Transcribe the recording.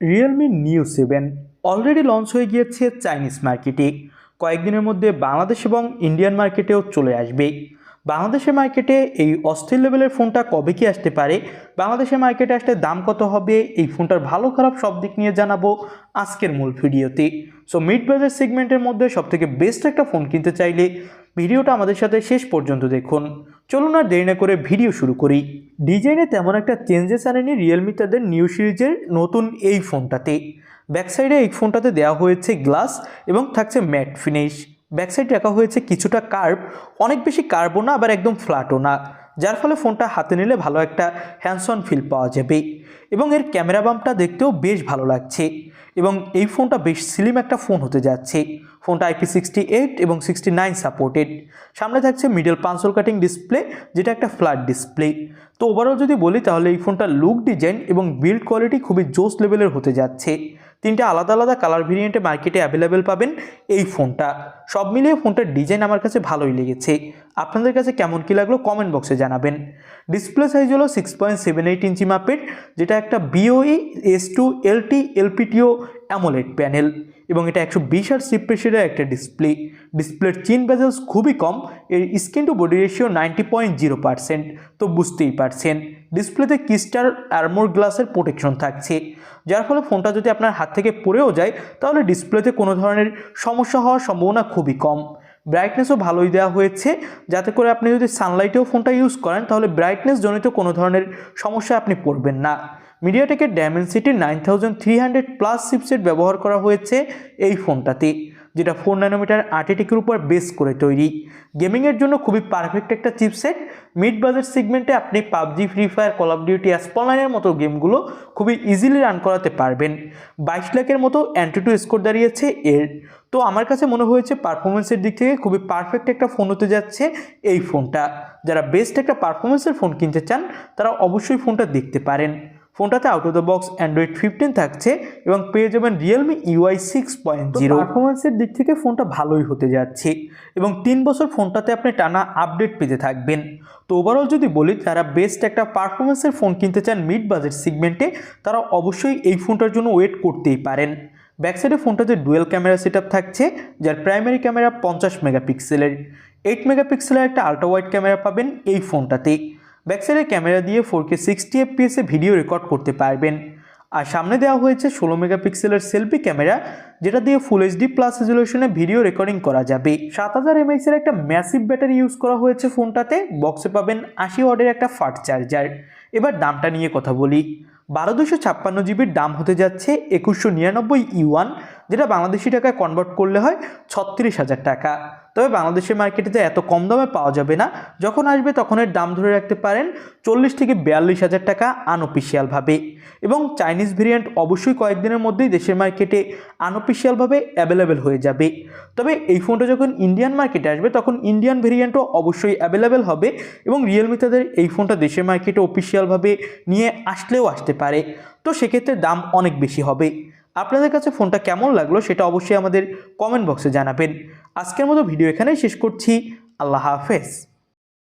Realme Neo seven already launch হয়ে গিয়েছে Chinese মার্কেটে কয়েকদিনের মধ্যে বাংলাদেশ এবং ইন্ডিয়ান মার্কেটেও চলে আসবে। বাংলাদেশের মার্কেটে এই অস্থির লেভেলের ফোনটা কবে কি আসতে পারে? বাংলাদেশের মার্কেটে আসলে দাম কত হবে? এই ফোনটার ভালো খারাপ সব দিক নিয়ে জানাব আজকের মূল ভিডিওতে সো মিড বাজার সেগমেন্টের মধ্যে সবথেকে বেস্ট একটা ফোন কিনতে চাইলে ভিডিওটা আমাদের সাথে শেষ পর্যন্ত দেখুন। চলুন আর দেরি না করে ভিডিও শুরু করি। ডিজাইনে তেমন একটা চেঞ্জেস আনেনি রিয়েলমি তাদের নিউ সিরিজের নতুন এই ফোনটাতে। ব্যাকসাইডে এই ফোনটাতে দেওয়া হয়েছে গ্লাস এবং থাকছে ম্যাট ফিনিশ ব্যাকসাইড রাখা হয়েছে কিছুটা কার্ভ অনেক বেশি কার্বো না, আবার একদম ফ্ল্যাটও না। যার ফলে ফোনটা হাতে নিলে ভালো একটা হ্যান্ডসন ফিল পাওয়া যাবে। এবং এর ক্যামেরা বাম্পটা দেখতেও বেশ ভালো লাগছে। এবং এই ফোনটা বেশ স্লিম একটা ফোন হতে যাচ্ছে। ফোনটা আইপি সিক্সটি এইট এবং সিক্সটি নাইন সাপোর্টেড সামনে থাকছে মিডল পাঁচল কাটিং ডিসপ্লে যেটা একটা ফ্ল্যাট ডিসপ্লে তো ওভারঅল যদি বলি, তাহলে এই ফোনটার লুক ডিজাইন এবং বিল্ড কোয়ালিটি খুবই জোস লেভেলের হতে যাচ্ছে। তিনটে আলাদা আলাদা কালার ভেরিয়েন্টে মার্কেটে অ্যাভেলেবেল পাবেন এই ফোনটা। সব মিলিয়ে ফোনটার ডিজাইন আমার কাছে ভালোই লেগেছে। আপনাদের কাছে কেমন কী লাগল কমেন্ট বক্সে জানাবেন। ডিসপ্লে সাইজ হলো six point seven eight inch মাপের, যেটা একটা বিওই এস টু এলটি এলপিটিও অ্যামোলেড প্যানেল এবং এটা একশো বিশ আর সিপ্রেশনের একটা ডিসপ্লে ডিসপ্লের চিন বেজেলস খুবই কম, এর screen to body ratio ninety point zero percent তো বুঝতেই পারছেন। ডিসপ্লেতে কিস্টার আর্মোর গ্লাসের প্রোটেকশন থাকছে। যার ফলে ফোনটা যদি আপনার হাত থেকে পড়েও যায়, তাহলে ডিসপ্লেতে কোনো ধরনের সমস্যা হওয়ার সম্ভাবনা খুবই কম। ব্রাইটনেসও ভালোই দেওয়া হয়েছে, যাতে করে আপনি যদি সানলাইটেও ফোনটা ইউজ করেন, তাহলে ব্রাইটনেস জনিত কোনো ধরনের সমস্যা আপনি পড়বেন না। মিডিয়াটেকের ডায়মেন্সিটির nine thousand three hundred plus chipset ব্যবহার করা হয়েছে এই ফোনটাতে, যেটা ফোর ন্যানোমিটার আর্টিটিকের উপর বেস করে তৈরি। গেমিংয়ের জন্য খুবই পারফেক্ট একটা চিপসেট। মিড বাজার সেগমেন্টে আপনি PUBG, free fire call of duty অ্যাসপলাইনের মতো গেমগুলো খুবই ইজিলি রান করাতে পারবেন। বাইশ লাখের মতো অ্যান্টি টু স্কোর দাঁড়িয়েছে এর। তো আমার কাছে মনে হয়েছে পারফরমেন্সের দিক থেকে খুবই পারফেক্ট একটা ফোন হতে যাচ্ছে এই ফোনটা। যারা বেস্ট একটা পারফরমেন্সের ফোন কিনতে চান, তারা অবশ্যই ফোনটা দেখতে পারেন। ফোনটাতে out of the box Android fifteen থাকছে এবং পেয়ে যাবেন Realme UI six point zero পারফরমেন্সের দিক থেকে ফোনটা ভালোই হতে যাচ্ছে এবং তিন বছর ফোনটাতে আপনি টানা আপডেট পেতে থাকবেন। তো ওভারঅল যদি বলি, যারা বেস্ট একটা পারফরমেন্সের ফোন কিনতে চান মিড বাজেট সিগমেন্টে তারা অবশ্যই এই ফোনটার জন্য ওয়েট করতেই পারেন। ব্যাকসাইডে ফোনটাতে ডুয়েল ক্যামেরা সেট থাকছে, যার প্রাইমারি ক্যামেরা পঞ্চাশ মেগাপিক্সেলের এইট মেগাপিক্সেলের একটা আল্ট্রা ওয়াইড ক্যামেরা পাবেন এই ফোনটাতে। ব্যাকসাইডের ক্যামেরা দিয়ে ফোর কে সিক্সটি এফপিএসে ভিডিও রেকর্ড করতে পারবেন। আর সামনে দেওয়া হয়েছে ষোলো মেগাপিক্সেলের সেলফি ক্যামেরা, যেটা দিয়ে ফুল এইচডি প্লাস রেজলিউশনে ভিডিও রেকর্ডিং করা যাবে। সাত হাজার এমএক্সের একটা ম্যাসিভ ব্যাটারি ইউজ করা হয়েছে ফোনটাতে। বক্সে পাবেন আশি ওয়ার্ডের একটা ফাট চার্জার এবার দামটা নিয়ে কথা বলি। বারো দুশো ছাপ্পান্ন জিবির দাম হতে যাচ্ছে একুশশো নিরানব্বই ইউয়ান যেটা বাংলাদেশি টাকায় কনভার্ট করলে হয় ছত্রিশ হাজার টাকা। তবে বাংলাদেশের মার্কেটে এত কম দামে পাওয়া যাবে না। যখন আসবে তখন এর দাম ধরে রাখতে পারেন চল্লিশ থেকে বিয়াল্লিশ হাজার টাকা আনঅফিসিয়ালভাবে এবং চাইনিজ ভেরিয়েন্ট অবশ্যই কয়েকদিনের মধ্যেই দেশের মার্কেটে আনঅফিসিয়ালভাবে অ্যাভেলেবেল হয়ে যাবে। তবে এই ফোনটা যখন ইন্ডিয়ান মার্কেটে আসবে, তখন ইন্ডিয়ান ভেরিয়েন্টও অবশ্যই অ্যাভেলেবেল হবে এবং রিয়েলমি তাদের এই ফোনটা দেশের মার্কেটে অফিসিয়ালভাবে নিয়ে আসলেও আসতে পারে। তো সেক্ষেত্রে দাম অনেক বেশি হবে। আপনাদের কাছে ফোনটা কেমন লাগল সেটা অবশ্যই আমাদের কমেন্ট বক্সে জানাবেন। আজকের মতো ভিডিও এখানেই শেষ করছি। আল্লাহ হাফেজ।